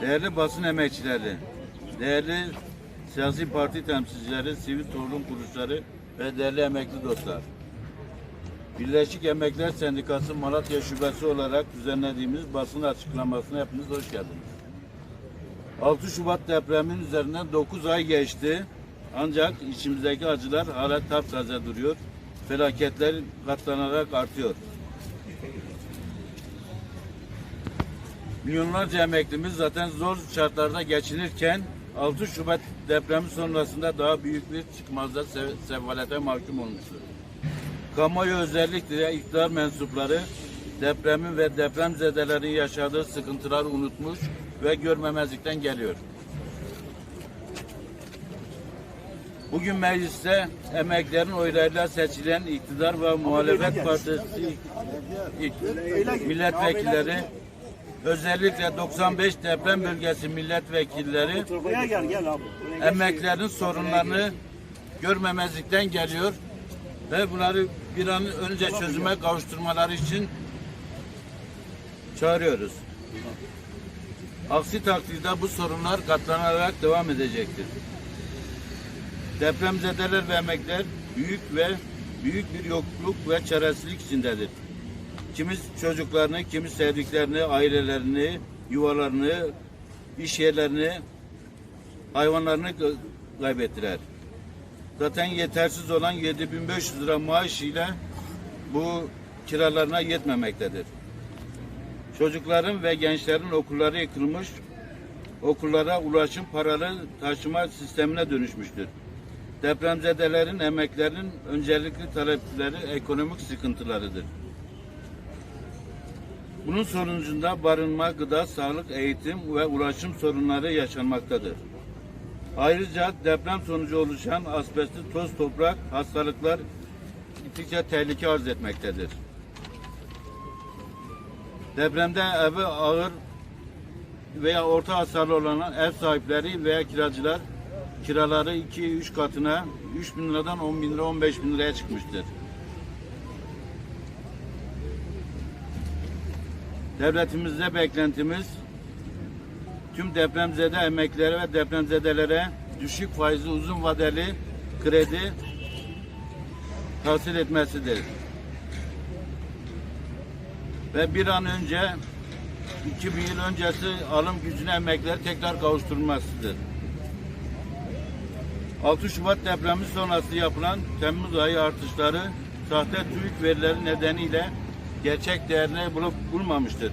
Değerli basın emekçileri, değerli siyasi parti temsilcileri, sivil toplum kuruluşları ve değerli emekli dostlar. Birleşik Emekliler Sendikası Malatya Şubesi olarak düzenlediğimiz basın açıklamasına hepiniz hoş geldiniz. 6 Şubat depremin üzerinden 9 ay geçti. Ancak içimizdeki acılar hala taptaze duruyor. Felaketler katlanarak artıyor. Milyonlarca emeklimiz zaten zor şartlarda geçinirken 6 Şubat depremi sonrasında daha büyük bir çıkmazda se- sefalete mahkum olmuştur. Kamuoyu özellikle iktidar mensupları depremin ve depremzedelerin yaşadığı sıkıntıları unutmuş ve görmemezlikten geliyor. Bugün mecliste emeklerin oylarıyla seçilen iktidar ve muhalefet partisi milletvekilleri özellikle 95 deprem bölgesi milletvekilleri Buraya gel gel abi. Buraya gel. emeklerin sorunlarını görmemezlikten geliyor ve bunları bir an önce çözüme kavuşturmaları için çağırıyoruz. Aksi takdirde bu sorunlar katlanarak devam edecektir. Depremzedeler ve emekler büyük ve büyük bir yokluk ve çaresizlik içindedir. Kimi çocuklarını, kimi sevdiklerini, ailelerini, yuvalarını, iş yerlerini, hayvanlarını kaybettiler. Zaten yetersiz olan 7500 lira maaş ile bu kiralarına yetmemektedir. Çocukların ve gençlerin okulları yıkılmış, okullara ulaşım paralı taşıma sistemine dönüşmüştür. Depremzedelerin, emeklerin öncelikli talepleri ekonomik sıkıntılarıdır. Bunun sonucunda barınma, gıda, sağlık, eğitim ve ulaşım sorunları yaşanmaktadır. Ayrıca deprem sonucu oluşan asbestli toz toprak hastalıklar gittikçe tehlike arz etmektedir. Depremde evi ağır veya orta hasarlı olan ev sahipleri veya kiracılar kiraları 2-3 katına 3 bin liradan 10 bin lira 15 bin liraya çıkmıştır. Devletimizde beklentimiz tüm depremzede emeklilere ve depremzedelere düşük faizli uzun vadeli kredi tahsil etmesidir. Ve bir an önce 2000 yıl öncesi alım gücüne emekliler tekrar kavuşturulmasıdır. 6 Şubat depremi sonrası yapılan Temmuz ayı artışları sahte TÜİK verileri nedeniyle gerçek değerini bulup bulmamıştır.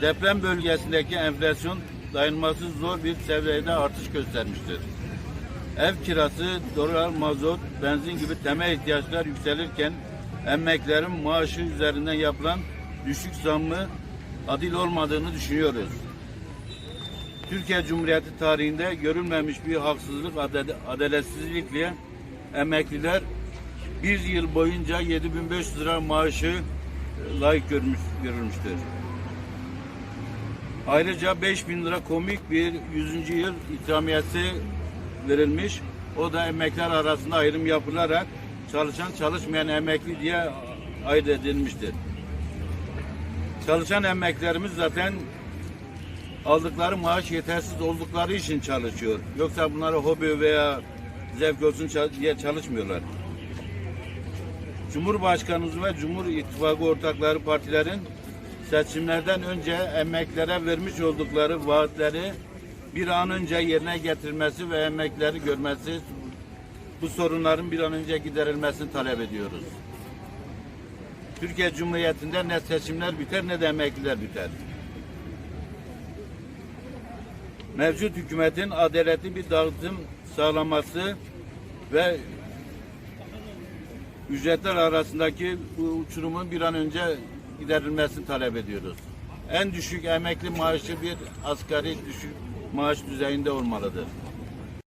Deprem bölgesindeki enflasyon dayanılması zor bir seviyede artış göstermiştir. Ev kirası, dolar, mazot, benzin gibi temel ihtiyaçlar yükselirken emeklerin maaşı üzerinden yapılan düşük zammı adil olmadığını düşünüyoruz. Türkiye Cumhuriyeti tarihinde görülmemiş bir haksızlık, adale- adaletsizlikle emekliler bir yıl boyunca 7500 lira maaşı layık görmüş, görülmüştür. Ayrıca 5000 lira komik bir 100. yıl ikramiyesi verilmiş. O da emekler arasında ayrım yapılarak çalışan çalışmayan emekli diye ayırt edilmiştir. Çalışan emeklerimiz zaten aldıkları maaş yetersiz oldukları için çalışıyor. Yoksa bunları hobi veya zevk olsun diye çalışmıyorlar. Cumhurbaşkanımız ve Cumhur İttifakı ortakları partilerin seçimlerden önce emeklere vermiş oldukları vaatleri bir an önce yerine getirmesi ve emekleri görmesi bu sorunların bir an önce giderilmesini talep ediyoruz. Türkiye Cumhuriyeti'nde ne seçimler biter ne de emekliler biter. Mevcut hükümetin adaletli bir dağıtım sağlaması ve ücretler arasındaki bu uçurumun bir an önce giderilmesini talep ediyoruz. En düşük emekli maaşı bir asgari düşük maaş düzeyinde olmalıdır.